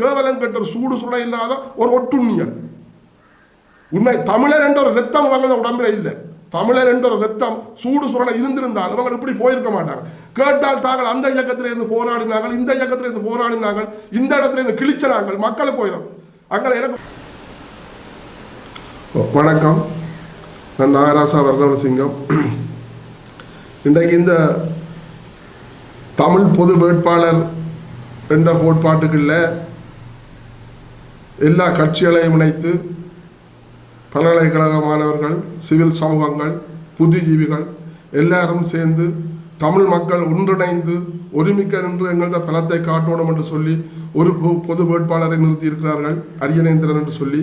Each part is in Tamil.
கேவலம் கெட்ட ஒரு சூடு சுட இல்லாத ஒரு ஒட்டுண்ணியன். உண்மை தமிழர் என்ற ஒரு ரத்தம் அவங்க உடம்புல இல்லை. தமிழர் என்ற ஒரு ரத்தம் சூடு சுரணை இருந்திருந்தால் அவங்க இப்படி போயிருக்க மாட்டாங்க கேட்டால் தாங்கள் அந்த இயக்கத்தில் இருந்து போராடினார்கள் இந்த இயக்கத்தில் இருந்து போராடினார்கள் இந்த இடத்துல இருந்து கிழிச்சனாங்கள் மக்களுக்கு போயிடும். அங்கே எனக்கு ஓ, வணக்கம். நான் நாகராசா வர்ணவசிங்கம் இன்றைக்கு இந்த தமிழ் பொது வேட்பாளர் என்ற கோட்பாட்டுக்குள்ள எல்லா கட்சிகளையும் இணைத்து பல்கலைக்கழக மாணவர்கள் சிவில் சமூகங்கள் புத்திஜீவிகள் எல்லாரும் சேர்ந்து தமிழ் மக்கள் ஒன்றிணைந்து ஒருமிக்க நின்று எங்களது பலத்தை காட்டணும் என்று சொல்லி ஒரு பொ- பொது வேட்பாளரை நிறுத்தியிருக்கிறார்கள் அரியநேந்திரன் என்று சொல்லி.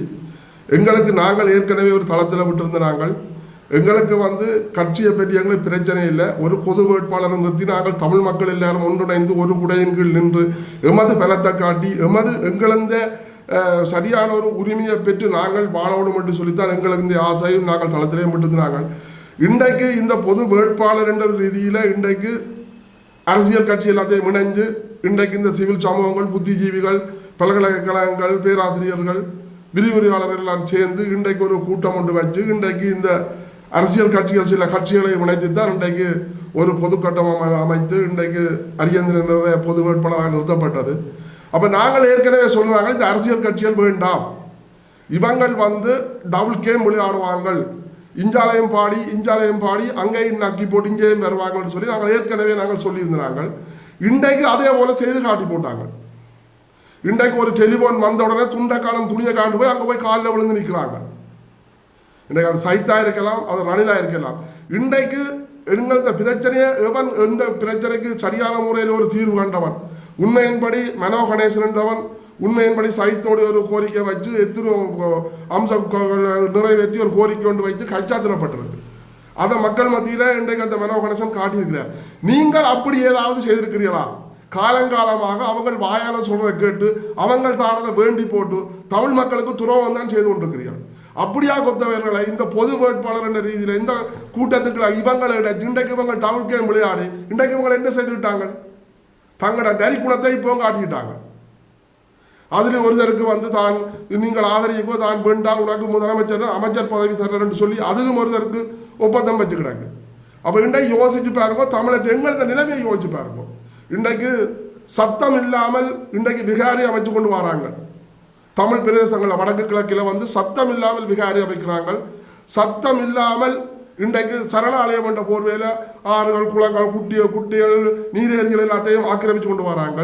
எங்களுக்கு நாங்கள் ஏற்கனவே ஒரு தளத்தில் விட்டிருந்த நாங்கள். எங்களுக்கு வந்து கட்சியை பற்றி எங்களுக்கு பிரச்சனை இல்லை. ஒரு பொது வேட்பாளரை நிறுத்தி நாங்கள் தமிழ் மக்கள் எல்லாரும் ஒன்றிணைந்து ஒரு குடையின் கீழ் நின்று எமது பலத்தை காட்டி எமது எங்களந்த சரியான ஒரு உரிமையை பெற்று நாங்கள் வாழணும் என்று சொல்லித்தான் எங்களுக்கு இந்த ஆசையும் நாங்கள் தளத்திலே விட்டிருந்தாங்க இன்றைக்கு இந்த பொது வேட்பாளர் என்ற ரீதியில் இன்றைக்கு அரசியல் கட்சி எல்லாத்தையும் இணைஞ்சு இன்றைக்கு இந்த சிவில் சமூகங்கள் புத்திஜீவிகள் பல்கலைக்கழகங்கள் பேராசிரியர்கள் விரிவுரையாளர்கள் எல்லாம் சேர்ந்து இன்றைக்கு ஒரு கூட்டம் ஒன்று வச்சு இன்றைக்கு இந்த அரசியல் கட்சிகள் சில கட்சிகளை இணைத்து தான் இன்றைக்கு ஒரு பொதுக்கட்டம் அமை- அமைத்து இன்றைக்கு அரியந்திரனுடைய பொது வேட்பாளராக நிறுத்தப்பட்டது. அப்போ நாங்கள் ஏற்கனவே சொல்கிறாங்க இந்த அரசியல் கட்சிகள் வேண்டாம். இவங்கள் வந்து டபுள் கேம் விளையாடுவாங்கள் இஞ்சாலயம் பாடி இஞ்சாலயம் பாடி அங்கேயும் நக்கி போட்டு இங்கேயும் வருவாங்கன்னு சொல்லி நாங்கள் ஏற்கனவே நாங்கள் சொல்லியிருந்தாங்க இன்றைக்கு அதே போல் செய்து காட்டி போட்டாங்க இன்றைக்கு ஒரு டெலிஃபோன் வந்த உடனே துண்டைக்காலம் துணியை காண்டு போய் அங்கே போய் காலில் விழுந்து நிற்கிறாங்க இன்றைக்கு அது சைத்தாக இருக்கலாம் அது ரணிலாக இருக்கலாம். இன்றைக்கு எங்களது பிரச்சனையை எவன் எந்த பிரச்சனைக்கு சரியான முறையில் ஒரு தீர்வு கண்டவன்? உண்மையின்படி மனோ கணேசன் என்றவன் உண்மையின்படி சைத்தோடு ஒரு கோரிக்கை வச்சு எத்தனை அம்சம் நிறைவேற்றி ஒரு கோரிக்கை கொண்டு வைத்து கைச்சாத்திரப்பட்டிருக்கு. அதை மக்கள் மத்தியில் இன்றைக்கு அந்த மனோ கணேசன் காட்டியிருக்கிறார். நீங்கள் அப்படி ஏதாவது செய்திருக்கிறீர்களா? காலங்காலமாக அவங்கள் வாயால சொல்றதை கேட்டு அவங்கள் தாரதை வேண்டி போட்டு தமிழ் மக்களுக்கு துரோகம் தான் செய்து கொண்டிருக்கிறீர்கள். அப்படியா கொத்தவர்களை இந்த பொது வேட்பாளர் என்ற ரீதியில் இந்த கூட்டத்துக்குள்ள இவங்களை இன்றைக்கு இவங்க டவுன் கேம் விளையாடி இன்றைக்கு இவங்க என்ன செய்துவிட்டாங்க? தங்களோட நரிக்குணத்தை இப்போ காட்டிக்கிட்டாங்க. அதில் ஒருத்தருக்கு வந்து தான் நீங்கள் ஆதரிக்கோ தான் வேண்டாம் உனக்கு முதலமைச்சர் அமைச்சர் பதவி தர்றேன்னு சொல்லி அதுக்கும் ஒருத்தருக்கு ஒப்பந்தம் வச்சு கிடக்கு. அப்போ இன்றைக்கு யோசிச்சு பாருங்க தமிழர் எங்களது நிலைமையை யோசிச்சு பாருங்க. இன்றைக்கு சத்தம் இல்லாமல் இன்றைக்கு விகாரி அமைச்சு கொண்டு வராங்க. தமிழ் பிரதேசங்களில் வடக்கு கிழக்கில் வந்து சத்தம் இல்லாமல் விகாரி அமைக்கிறாங்க. சத்தம் இல்லாமல் இன்றைக்கு சரணாலயம் என்ற போர்வையில் ஆறுகள் குளங்கள் குட்டிய குட்டிகள் நீரேரிகள் எல்லாத்தையும் ஆக்கிரமித்து கொண்டு வராங்க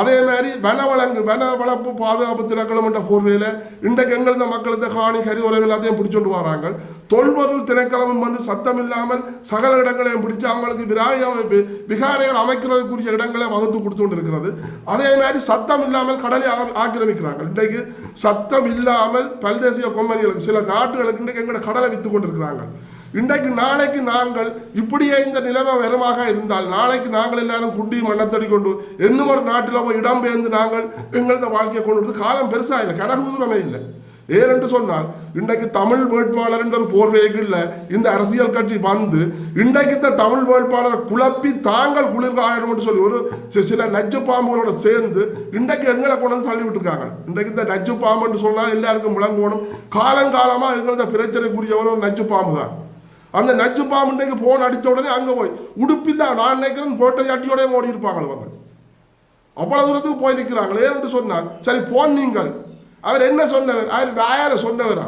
அதே மாதிரி வனவளங்கு வன வளர்ப்பு பாதுகாப்பு திணைக்களம் என்ற போர்வையில் இன்றைக்கு எங்களது மக்களுக்கு காணி கறி உரம் எல்லாத்தையும் பிடிச்சு கொண்டு வராங்க தொல்பொருள் திணைக்களமும் வந்து சத்தம் இல்லாமல் சகல இடங்களையும் பிடிச்சு அவங்களுக்கு விராய அமைப்பு விகாரைகள் அமைக்கிறதுக்குரிய இடங்களை வகுத்து கொடுத்து கொண்டு இருக்கிறது அதே மாதிரி சத்தம் இல்லாமல் கடலை ஆக்கிரமிக்கிறாங்க இன்றைக்கு சத்தம் இல்லாமல் பல்தேசிய கொம்பனிகளுக்கு சில நாட்டுகளுக்கு இன்றைக்கு எங்களோட கடலை விற்று கொண்டிருக்கிறாங்க இன்றைக்கு நாளைக்கு நாங்கள் இப்படியே இந்த நிலைமை வெறுமாக இருந்தால் நாளைக்கு நாங்கள் எல்லாரும் குண்டி மண்ணத்தடி கொண்டு இன்னும் ஒரு நாட்டில் போய் இடம்பெயர்ந்து நாங்கள் எங்களது வாழ்க்கையை கொண்டு வந்து காலம் பெருசாக இல்லை கரகு தூரமே இல்லை. ஏனென்று சொன்னால் இன்றைக்கு தமிழ் வேட்பாளர் என்ற ஒரு போர்வைகளில் இந்த அரசியல் கட்சி வந்து இன்றைக்கு இந்த தமிழ் வேட்பாளரை குழப்பி தாங்கள் குளிர்காயணும் என்று சொல்லி ஒரு சில நச்சு பாம்புகளோட சேர்ந்து இன்றைக்கு எங்களை கொண்டு வந்து தள்ளி விட்டுருக்காங்க. இன்றைக்கு இந்த நச்சு பாம்புன்னு சொன்னால் எல்லாருக்கும் விளங்கணும் காலங்காலமாக எங்களது பிரச்சனைக்குரியவரும் ஒரு நச்சு பாம்பு தான் அந்த நச்சு பாம்பு இன்றைக்கு போன் அடித்த உடனே அங்கே போய் உடுப்பில்லா நான் நினைக்கிறேன் கோட்டை சட்டியோடய ஓடி இருப்பாங்களோ அவங்க அவ்வளோ தூரத்துக்கு போய் நிற்கிறாங்களே என்று சொன்னார். சரி போன் நீங்கள். அவர் என்ன சொன்னவர்? அவர் வாயால சொன்னவரா?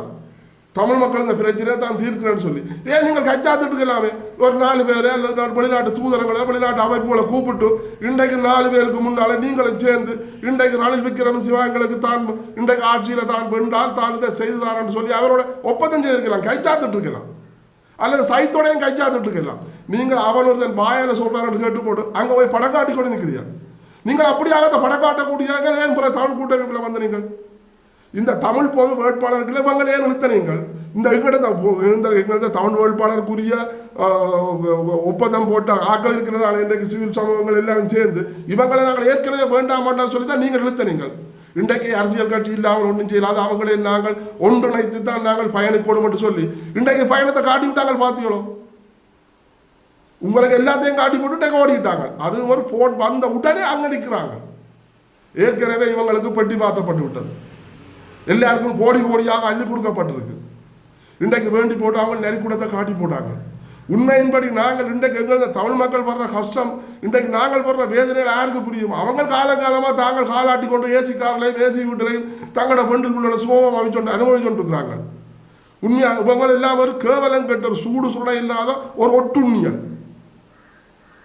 தமிழ் மக்கள் இந்த பிரச்சனையை தான் தீர்க்கிறேன்னு சொல்லி. ஏன் நீங்கள் கச்சாத்துட்டுக்கலாமே ஒரு நாலு பேர் அல்லது வெளிநாட்டு தூதரங்களை வெளிநாட்டு அமைப்புகளை கூப்பிட்டு இன்றைக்கு நாலு பேருக்கு முன்னால் நீங்களும் சேர்ந்து இன்றைக்கு ரணில் விக்ரம சிவாங்களுக்கு தான் இன்றைக்கு ஆட்சியில் தான் வென்றால் தான் இதை செய்து தாரன்னு சொல்லி அவரோட ஒப்பந்தம் செய்திருக்கலாம். கைச்சாத்துட்டு இருக்கலாம் அல்லது சைத்தோடையும் கைச்சாத்துட்டு இருக்கலாம் நீங்கள் அவன் ஒருத்தன் வாயால் சொல்றான்னு கேட்டு போட்டு அங்கே போய் படம் காட்டி கொண்டு நிற்கிறீர்கள் நீங்கள் அப்படியாக அந்த படம் காட்டக்கூடியாக ஏன் பிற தமிழ் கூட்டமைப்புல வந்து நீங்கள்? இந்த தமிழ் பொது வேட்பாளர்களை இவங்களே நிறுத்த நீங்கள்? இந்த எங்கள்கிட்ட இந்த எங்கள்கிட்ட தமிழ் வேட்பாளருக்குரிய ஒப்பந்தம் போட்ட ஆக்கள் இருக்கிறதால இன்றைக்கு சிவில் சமூகங்கள் எல்லாரும் சேர்ந்து இவங்களை நாங்கள் ஏற்கனவே வேண்டாம் சொல்லி தான் நீங்கள் நிறுத்த நீங்கள். இன்றைக்கு அரசியல் கட்சி இல்லாமல் ஒன்றும் செய்யலாது அவங்களே நாங்கள் ஒன்றிணைத்து தான் நாங்கள் பயணிக்கணும் என்று சொல்லி இன்றைக்கு பயணத்தை காட்டி விட்டாங்க பார்த்தீங்களோ உங்களுக்கு எல்லாத்தையும் காட்டி போட்டு இன்றைக்கு ஓடிட்டாங்க அது ஒரு போன் வந்த உடனே அங்கே நிற்கிறாங்க ஏற்கனவே இவங்களுக்கு பெட்டி மாற்றப்பட்டு விட்டது. எல்லாருக்கும் கோடி கோடியாக அள்ளி கொடுக்கப்பட்டிருக்கு. இன்றைக்கு வேண்டி போட்டு அவங்க நெறிக்குடத்தை காட்டி போட்டாங்க. உண்மையின்படி நாங்கள் இன்றைக்கு எங்கள் தமிழ் மக்கள் படுற கஷ்டம் இன்றைக்கு நாங்கள் படுற வேதனையில் யாருக்கு புரியும்? அவங்க காலகாலமாக தாங்கள் காலாட்டி கொண்டு ஏசி கார்லையும் ஏசி வீட்டிலையும் தங்களோட பெண்டுக்குள்ள சுபமாக அமைச்சொண்டு அனுபவிச்சுட்டு இருக்கிறாங்க உண்மையாக இவங்க எல்லாம் ஒரு கேவலம் கெட்ட ஒரு சூடு சுடை இல்லாத ஒரு ஒட்டுண்ணியல்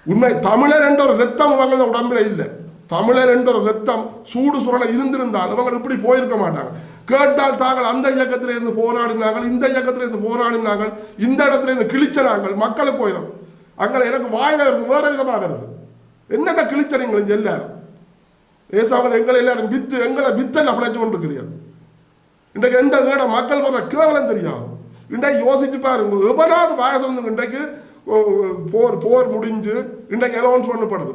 உண்மை தமிழர் என்ற ஒரு ரத்தம் இவங்க உடம்புல இல்லை. தமிழர் என்ற ஒரு ரத்தம் சூடு சுரணை இருந்திருந்தால் இவங்க இப்படி போயிருக்க மாட்டாங்க. கேட்டால் தாங்கள் அந்த இயக்கத்தில் இருந்து போராடினார்கள் இந்த இயக்கத்தில் இருந்து போராடினார்கள் இந்த இடத்துல இருந்து கிழிச்சனாங்கள் மக்களுக்கு போயிடும். அங்கே எனக்கு வாயில வருது வேற விதமாக வருது. என்னங்க கிழிச்சனீங்க எல்லாரும்? ஏசாமல் எங்களை எல்லாரும் வித்து எங்களை வித்தல்ல பிழைச்சு கொண்டிருக்கிறீர்கள். இன்றைக்கு எந்த நேர மக்கள் வர கேவலம் தெரியாது. இன்றைக்கு யோசிச்சு பாருங்க எவனாவது வாய திறந்து இன்றைக்கு ஓ, போர் போர் முடிஞ்சு இன்றைக்கு அலௌன்ஸ் பண்ணப்படுது.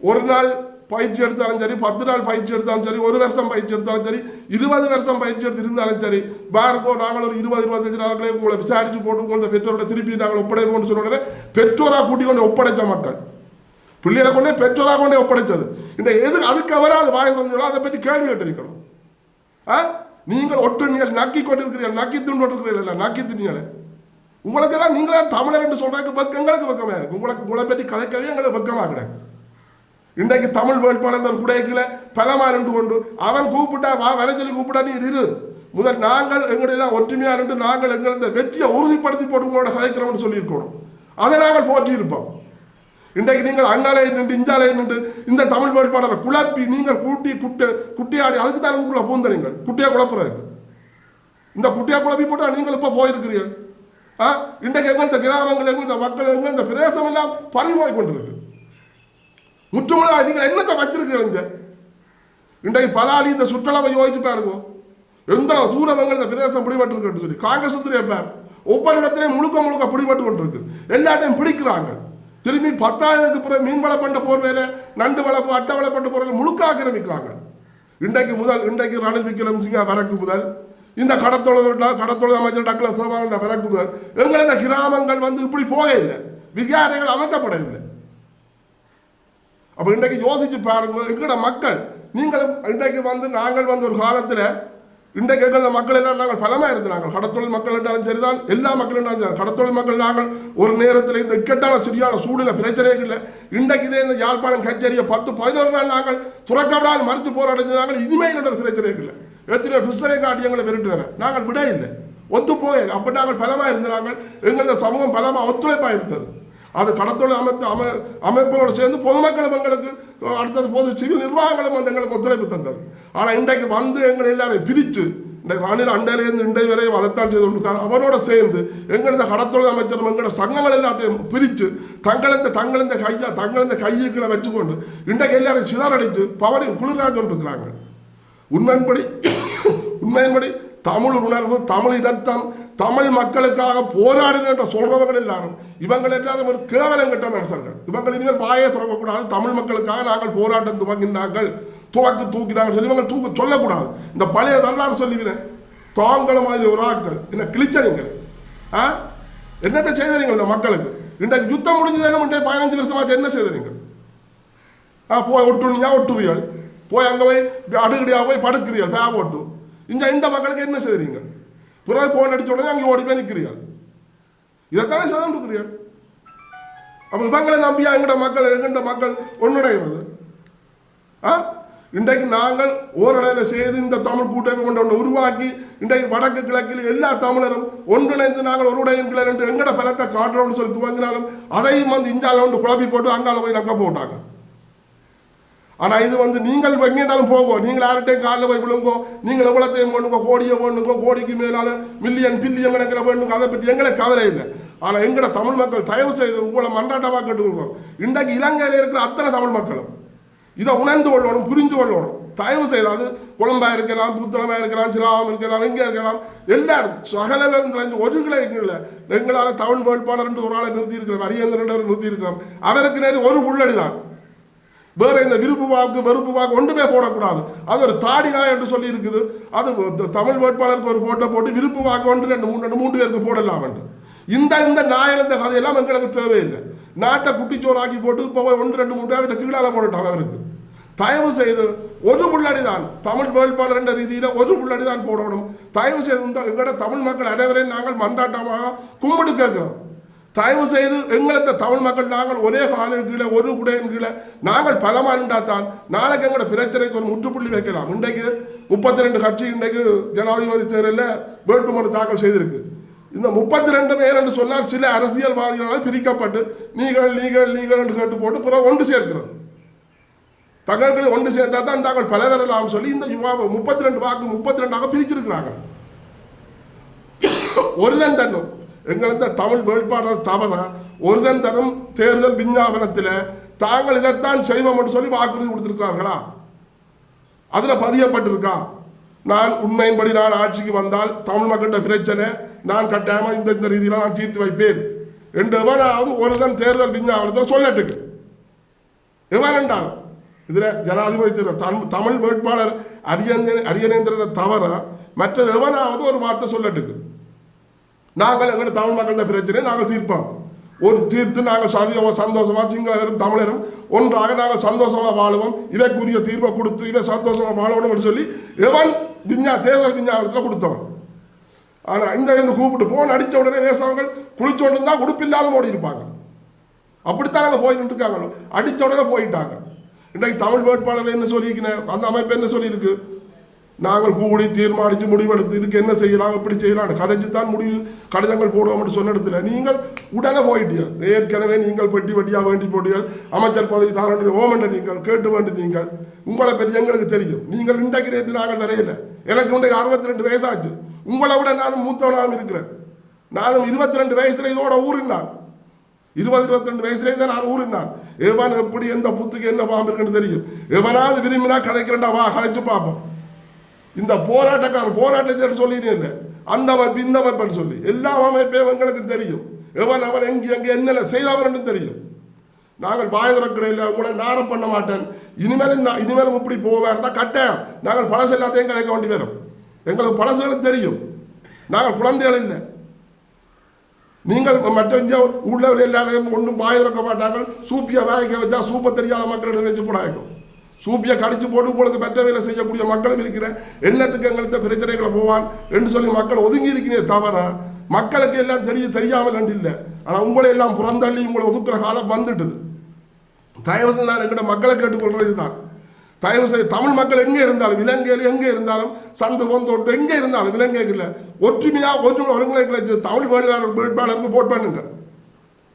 ஒரு நாள் பயிற்சி எடுத்தாலும் சரி பத்து நாள் பயிற்சி எடுத்தாலும் சரி ஒரு வருஷம் பயிற்சி எடுத்தாலும் சரி இருபது வருஷம் பயிற்சி எடுத்து இருந்தாலும் சரி பாருங்கோ நாங்கள் ஒரு இருபது இருபத்தஞ்சு நாட்களே உங்களை விசாரிச்சு போட்டு உங்களை பெற்றோரோட திருப்பி நாங்கள் ஒப்படைப்போம்னு சொன்ன உடனே பெற்றோராக கூட்டி கொண்டு ஒப்படைச்ச மக்கள். பிள்ளைகளை கொண்டே பெற்றோராக கொண்டே ஒப்படைச்சது இன்றைக்கு எது அதுக்கு அவராது வாய் திறந்தீங்களோ அதை பற்றி கேள்வி கேட்டிருக்கணும். ஆ? நீங்கள் ஒட்டு நீங்கள் நக்கி கொண்டிருக்கிறீர்கள் நக்கி தின்னு கொண்டிருக்கிறீர்கள் நக்கி தின்னீங்களே உங்களுக்கெல்லாம் நீங்களே தமிழர் என்று சொல்றதுக்கு பக்கம் எங்களுக்கு பக்கமாக இருக்கு. உங்களுக்கு உங்களை பற்றி கலைக்கவே எங்களுக்கு பக்கமாக கிடக்கு இன்றைக்கு தமிழ் வேட்பாளர் குடைக்குல பலமா நின்று கொண்டு அவன் கூப்பிட்டா வா வர சொல்லி கூப்பிட்டா நீ இரு. முதல் நாங்கள் எங்களெல்லாம் ஒற்றுமையா நின்று நாங்கள் எங்கள் இந்த வெற்றியை உறுதிப்படுத்தி போட்டு உங்களோட கலைக்கிறோம்னு சொல்லியிருக்கணும். அதை நாங்கள் போற்றியிருப்போம். இன்றைக்கு நீங்கள் அண்ணாலே நின்று இஞ்சாலே நின்று இந்த தமிழ் வேட்பாளரை குழப்பி நீங்கள் கூட்டி குட்டை குட்டியாடி அதுக்கு தான் உங்களுக்குள்ள பூந்தறீங்கள் குட்டியா குழப்புறதுக்கு இந்த குட்டியா குழப்பி போட்டால் நீங்கள் இப்போ போயிருக்கிறீர்கள்? ஆ? இன்றைக்கு எங்கள் கிராமங்கள் எங்கள் மக்கள் எங்கள் இந்த பிரதேசம் எல்லாம் பறிவாய் கொண்டிருக்கு. முற்றுமுழுதாக நீங்கள் என்னத்தை வச்சிருக்கிறீங்க இன்றைக்கு பலாலி இந்த சுற்றளவை யோசிச்சு பாருங்க. எந்த தூரம் எங்கள் இந்த பிரதேசம் பிடிபட்டிருக்குன்னு சொல்லி. காங்கிரஸ் பேர். ஒவ்வொரு இடத்துலையும் முழுக்க முழுக்க பிடிபட்டு கொண்டிருக்கு. எல்லாத்தையும் பிடிக்கிறாங்க. திரும்பி பத்தாயிரத்துக்கு பிறகு மீன் வள பண்ண நண்டு வளப்பு அட்டை வள பண்ண முழுக்க ஆக்கிரமிக்கிறாங்க. இன்றைக்கு முதல் இன்றைக்கு ரணில் விக்ரமசிங்க வரக்கு முதல். இந்த கடத்தொழில் கடத்தொழில் அமைச்சர் டக்ளஸ் சிவபாலன் வரக்கு முதல். எங்களை இந்த கிராமங்கள் வந்து இப்படி போக இல்லை. விகாரைகள் அமைக்கப்படவில்லை. அப்போ இன்றைக்கு யோசிச்சு பாருங்க எங்கட மக்கள் நீங்களும் இன்றைக்கு வந்து நாங்கள் வந்து ஒரு காலத்தில் இன்றைக்கு எங்கள் மக்கள் எல்லாம் நாங்கள் பலமாக இருந்தாங்க கடத்தொழில் மக்கள் என்றாலும் சரிதான் எல்லா மக்களும் இருந்தாலும் கடத்தொழில் மக்கள் நாங்கள் ஒரு நேரத்தில் இந்த இக்கட்டான சரியான சூழ்நிலை பிரச்சனையே இல்லை. இன்றைக்கு இதே இந்த யாழ்ப்பாணம் கச்சேரியை பத்து பதினோரு நாள் நாங்கள் துறக்கப்படாமல் மறுத்து போராடிந்து நாங்கள் இனிமேல் என்ற பிரச்சனை இல்லை. எத்தனையோ பிஸ்தரை காட்டி எங்களை விரட்டுறாங்க நாங்கள். விட இல்லை. ஒத்து போய் அப்போ நாங்கள் பலமாக இருந்தாங்க எங்களது சமூகம் பலமாக ஒத்துழைப்பாக இருந்தது. அது கடத்தொழில் அமைத்து அமை அமைப்புகளோடு சேர்ந்து பொதுமக்களும் எங்களுக்கு அடுத்தது பொது சிவில் நிர்வாகங்களும் வந்து எங்களுக்கு ஒத்துழைப்பு தந்தது. ஆனால் இன்றைக்கு வந்து எங்களை எல்லாரையும் பிரித்து இன்றைக்கு ராணியில் அண்டையிலேருந்து இண்டை வரையும் வளர்த்தான் செய்து கொண்டிருக்கார் அவரோட சேர்ந்து எங்கள் கடத்தொழில் அமைச்சரும் எங்களோட சங்கங்கள் எல்லாத்தையும் பிரித்து தங்களந்த தங்களந்த கையா தங்களந்த கையுக்களை வச்சுக்கொண்டு இன்றைக்கு எல்லாரும் சிதறடித்து பவரை குளிராக கொண்டிருக்கிறாங்க. உண்மையின்படி உண்மையின்படி தமிழ் உணர்வு தமிழ் இனத்தம் தமிழ் மக்களுக்காக போராடுங்க என்று சொல்றவங்க எல்லாரும் இவங்கள் எல்லாரும் ஒரு கேவலம் கெட்ட மனுஷர்கள். இவங்க இனிமேல் வாயை திறக்கக்கூடாது. தமிழ் மக்களுக்காக நாங்கள் போராட்டம் துவங்கினார்கள். துவக்கு தூக்கினாங்க சொல்லி இவங்க தூக்க சொல்லக்கூடாது. இந்த பழைய வரலாறு சொல்லிவினேன் தாங்கள மாதிரி ஒரு ஆட்கள். என்ன கிழிச்சனீங்களே ஆ? என்னத்தை செய்தீங்க இந்த மக்களுக்கு? இன்றைக்கு யுத்தம் முடிஞ்சது என்ன பண்ணி பதினஞ்சு வருஷமாச்சு என்ன செய்தீங்க ஆ போய் ஒட்டுனியா ஒட்டுவியல். போய் அங்கே போய் அடுகடியாக போய் படுக்கிறீர்கள் பே போட்டு. இந்த இந்த மக்களுக்கு என்ன செய்கிறீங்க பிறகு போன் அடிச்ச உடனே அங்கே ஓடி போய் நிற்கிறீர்கள் இதைத்தானே சதம் கொடுக்குறீர்கள். அப்போ இவங்களை நம்பியா எங்கட மக்கள் எங்கட மக்கள் ஒன்றுடைகிறது ஆ? இன்றைக்கு நாங்கள் ஓரளவில் செய்து இந்த தமிழ் கூட்டமைப்பு கொண்ட ஒன்று உருவாக்கி இன்றைக்கு வடக்கு கிழக்கில் எல்லா தமிழரும் ஒன்றிணைந்து நாங்கள் ஒரு உடையின் என்று எங்கட பலத்தை காட்டுறோம்னு சொல்லி துவங்கினாலும் அதையும் வந்து இந்தியாவில் ஒன்று குழப்பி போட்டு அங்கால போய் நக்க போட்டாங்க ஆனால் இது வந்து நீங்கள் எங்கேனாலும் போங்கோ. நீங்கள் யார்கிட்டையும் காலில் போய் விழுங்கோ. நீங்கள் எவ்வளோத்தையும் வேணுங்கோ கோடியை வேணுங்கோ கோடிக்கு மேலால மில்லியன் பில்லியன் கணக்கில் வேணுங்க அதை பற்றி எங்களுக்கு கவலை இல்லை. ஆனால் எங்களோட தமிழ் மக்கள் தயவு செய்து உங்களை மன்றாட்டமாக கேட்டுக்கொள்கிறோம் இன்றைக்கு இலங்கையில் இருக்கிற அத்தனை தமிழ் மக்களும் இதை உணர்ந்து கொள்ளணும் புரிஞ்சு கொள்ளணும். தயவு செய்தாது அது குழம்பா இருக்கலாம் புத்தளமா இருக்கலாம் சிலாமம் இருக்கலாம் எங்கே இருக்கலாம். எல்லாரும் சகல பேருந்து ஒரு கிளை இல்லை எங்களால் தமிழ் வேட்பாளர் என்று ஒரு ஆளை நிறுத்தி இருக்கிறோம் அரியந்திரன் நிறுத்தி இருக்கிறோம் அவருக்கு நேரம் ஒரு உள்ளடி தான். வேற இந்த விருப்பு வாக்கு வெறுப்பு வாக்கு ஒன்றுமே போடக்கூடாது. அது ஒரு தாடி நாய் என்று சொல்லி இருக்குது அது தமிழ் வேட்பாளருக்கு ஒரு போட்டோ போட்டு விருப்பு வாக்கு ஒன்று ரெண்டு மூணு ரெண்டு மூன்று பேருக்கு போடலாம் என்று. இந்த இந்த நாயில் கதையெல்லாம் எங்களுக்கு தேவையில்லை. நாட்டை குட்டிச்சோறாக்கி போட்டு இப்போ ஒன்று ரெண்டு மூணு பேர் கீழால போடட்டாங்க அவருக்கு. தயவு செய்து ஒரு புள்ளடி தான் தமிழ் வேட்பாளர் என்ற ரீதியில் ஒரு புள்ளடி தான் போடணும். தயவு செய்து இந்த எங்களோட தமிழ் மக்கள் அனைவரையும் நாங்கள் மன்றாட்டமாக கும்பிடு கேட்கிறோம். தயவு செய்து எங்களுக்கு தமிழ் மக்கள் நாங்கள் ஒரே காலின் கீழே ஒரு குடையின் கீழே நாங்கள் பலமா தான் நாளைக்கு எங்களோட பிரச்சனைக்கு ஒரு முற்றுப்புள்ளி வைக்கலாம். இன்றைக்கு முப்பத்தி ரெண்டு கட்சி இன்றைக்கு ஜனாதிபதி தேர்தலில் வேட்புமனு தாக்கல் செய்திருக்கு. இந்த முப்பத்தி ரெண்டு பேர் என்று சொன்னால் சில அரசியல்வாதிகளால் பிரிக்கப்பட்டு நீங்கள் நீங்கள் நீங்கள் என்று கேட்டு போட்டு பிறகு ஒன்று சேர்க்கிறோம். தகவல்களை ஒன்று சேர்த்தா தான் தாங்கள் பல வரலாம் சொல்லி இந்த யுவா முப்பத்தி ரெண்டு வாக்கு முப்பத்தி ரெண்டாக பிரிச்சிருக்கிறாங்க ஒருதன் தன்னும் எங்களது தமிழ் வேட்பாளர் தவற. ஒருதன் தரும் தேர்தல் விஞ்ஞாபனத்தில் தாங்கள் இதைத்தான் செய்வோம் என்று சொல்லி வாக்குறுதி கொடுத்துருக்கிறார்களா? அதில் பதியப்பட்டிருக்கா? நான் உண்மையின்படி நான் ஆட்சிக்கு வந்தால் தமிழ் மக்கள்கிட்ட பிரச்சனை. நான் கட்டாயமாக இந்த இந்த ரீதியில் நான் தீர்த்து வைப்பேன். ரெண்டு எவனாவது ஒருதன் தேர்தல் விஞ்ஞாபனத்தில் சொல்லட்டுக்கு. எவன் என்றாலும் இதில் ஜனாதிபதி திரு தம்- தமிழ் வேட்பாளர் அரியந்தே அரியநேந்திரனை தவிர மற்ற எவனாவது ஒரு வார்த்தை சொல்லட்டுக்கு. நாங்கள் எங்கள் தமிழ் மக்கள் பிரச்சனையை நாங்கள் தீர்ப்போம். ஒரு தீர்த்து நாங்கள் சரியமா சந்தோஷமாக சிங்களரும் தமிழரும் ஒன்றாக நாங்கள் சந்தோஷமாக வாழுவோம். இவைக்குரிய தீர்வை கொடுத்து இதை சந்தோஷமாக வாழணும்னு சொல்லி எவன் விஞ்ஞா தேர்தல் விஞ்ஞானத்தில் கொடுத்தவன். ஆனால் இந்த இருந்து கூப்பிட்டு போன் அடித்த உடனே வேசவங்க குளிச்சோண்டு தான் உடுப்பில்லாமல் ஓடி இருப்பாங்க அப்படித்தான் அங்கே போய் நின்றுருக்காங்க. அடித்த உடனே போயிட்டாங்க. இன்றைக்கு தமிழ் வேட்பாளர் என்ன சொல்லியிருக்கிறேன் அந்த அமைப்பு என்ன சொல்லியிருக்கு? நாங்கள் கூடி தீர்மானித்து முடிவெடுத்து இதுக்கு என்ன செய்யலாம் எப்படி செய்யலாம் கதைச்சு தான் முடிவு கடிதங்கள் போடுவோம்னு சொன்ன இடத்துல நீங்கள் உடனே போயிட்டீர்கள். ஏற்கனவே நீங்கள் பெட்டி பெட்டியாக வேண்டி போட்டீர்கள். அமைச்சர் பதவி தாரண்டு ஓமண்ட நீங்கள் கேட்டு வேண்டி நீங்கள். உங்களை பற்றி எங்களுக்கு தெரியும். நீங்கள் இன்றைக்கு நேற்று நாங்கள் வரையில. எனக்கு இன்றைக்கு அறுபத்தி ரெண்டு வயசாச்சு. உங்களை விட நானும் மூத்தவனாகவும் இருக்கிறேன். நானும் இருபத்தி ரெண்டு வயசுல இதோட ஊறினான். இருபது இருபத்தி ரெண்டு வயசுலேயே தான் நான் ஊறினான். எவன் எப்படி எந்த புத்துக்கு என்ன பாம்பு இருக்குன்னு தெரியும். எவனாவது விரும்பினா கதைக்கிறண்டா வா கதைச்சு பார்ப்போம். இந்த போராட்டக்காரர் போராட்டத்தை சொல்லினே இல்லை அந்த அமைப்பு இந்த அமைப்புன்னு சொல்லி. எல்லா அமைப்பையும் எங்களுக்கு தெரியும். எவன் அவன் எங்கே எங்கே என்னென்ன செய்தவன் தெரியும். நாங்கள் வாய திறக்கடையில் உங்களை நேரம் பண்ண மாட்டேன். இனிமேலும் நான் இனிமேலும் இப்படி போவேன் இருந்தால் கட்டாயம். நாங்கள் பழசு எல்லாத்தையும் கலைக்க வேண்டி வரும். எங்களுக்கு பழசுகளும் தெரியும். நாங்கள் குழந்தைகள் இல்லை. நீங்கள் மற்ற இங்கே உள்ளவர்கள் எல்லாரையும் ஒன்றும் வாய திறக்க மாட்டாங்க சூப்பியை வாய்க்க வச்சா சூப்பை தெரியாத மக்களிடம் வச்சு போடாங்க சூப்பியை கடிச்சு போட்டு உங்களுக்கு பெற்ற வேலை செய்யக்கூடிய மக்களும் இருக்கிற என்னத்துக்கு எங்கள்கிட்ட பிரச்சனைகளை போவான் என்று சொல்லி மக்கள் ஒதுங்கி இருக்கிறே தவிர மக்களுக்கு எல்லாம் தெரிய தெரியாமல் என்று இல்லை. ஆனால் உங்களை எல்லாம் புறந்தள்ளி உங்களை ஒதுக்குற காலம் வந்துட்டுது. தயவு செய்து நான் எங்கிட்ட மக்களை கேட்டுக்கொள்வது தான் தயவு செய்து தமிழ் மக்கள் எங்கே இருந்தாலும் இலங்கையில் எங்கே இருந்தாலும் சந்து பொந்தோட்டு எங்கே இருந்தாலும் இலங்கையில் ஒற்றுமையாக ஒற்றுமை ஒருங்கிணைக்கலை தமிழ் வேட்பாளர் வேட்பாளருக்கு போட் பண்ணுங்க.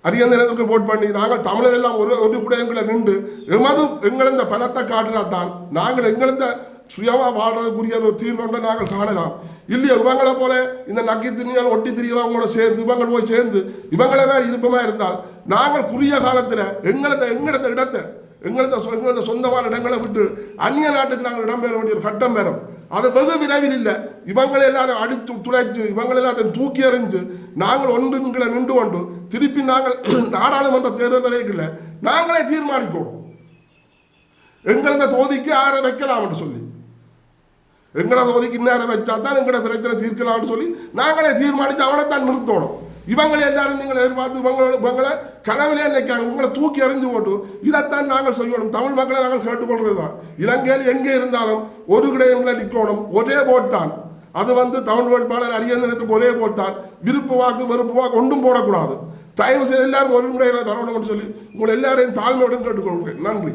அரிய நேரத்துக்கு போட் பண்ணி நாங்கள் தமிழர் எல்லாம் ஒரு ஒரு கூட எங்களை நின்று எமது எங்களந்த பலத்தை காட்டினாத்தான் நாங்கள் எங்களந்த சுயமாக வாழ்றதுக்குரிய ஒரு தீர்வு நாங்கள் காணலாம். இல்லையா? இவங்களை போல இந்த நக்கி திணியால் ஒட்டி திரியவங்களோட சேர்ந்து இவங்க போய் சேர்ந்து இவங்களே வேறு இருப்பமா இருந்தால் நாங்கள் குறுகிய காலத்தில் எங்களது எங்களது இடத்தை எங்களது சொ- எங்களது சொந்தமான இடங்களை விட்டு அந்நிய நாட்டுக்கு நாங்கள் இடம்பெற வேண்டிய ஒரு கட்டம் பெறும் அது வெகு விரைவில் இல்லை. இவங்களை எல்லாரும் அடித்து துளைச்சு இவங்களை எல்லாத்தையும் தூக்கி எறிஞ்சு நாங்கள் ஒன்றுங்களை நின்று கொண்டு திருப்பி நாங்கள் நாடாளுமன்ற தேர்தல் வரைக்கும் நாங்களே தீர்மானிக்கணும் எங்களது தொகுதிக்கு யாரை வைக்கலாம் சொல்லி. எங்களோட தொகுதிக்கு இந்நேரம் வச்சா தான் எங்கட பிரச்சனை தீர்க்கலாம்னு சொல்லி நாங்களே தீர்மானித்து அவனை தான் நிறுத்தணும். இவங்களை எல்லாரும் நீங்கள் எதிர்பார்த்து இவங்களோட இவங்களை கனவுலே நினைக்காங்க உங்களை தூக்கி எறிஞ்சு போட்டு இதைத்தான் நாங்கள் செய்யணும். தமிழ் மக்களை நாங்கள் கேட்டுக்கொள்வது தான் இலங்கையில் எங்கே இருந்தாலும் ஒரு கிடையங்களை நிற்கணும். ஒரே போட் தான். அது வந்து தமிழ் வேட்பாளர் அரிய ஒரே போட்டால் விருப்பு வாக்கு வெறுப்பு வாக்கு ஒன்றும் போடக்கூடாது. தயவு செய்து எல்லாரும் ஒரு முறையில் வரணும்னு சொல்லி உங்களை எல்லாரையும் தாழ்மையுடன் கேட்டுக்கொள்கிறேன். நன்றி.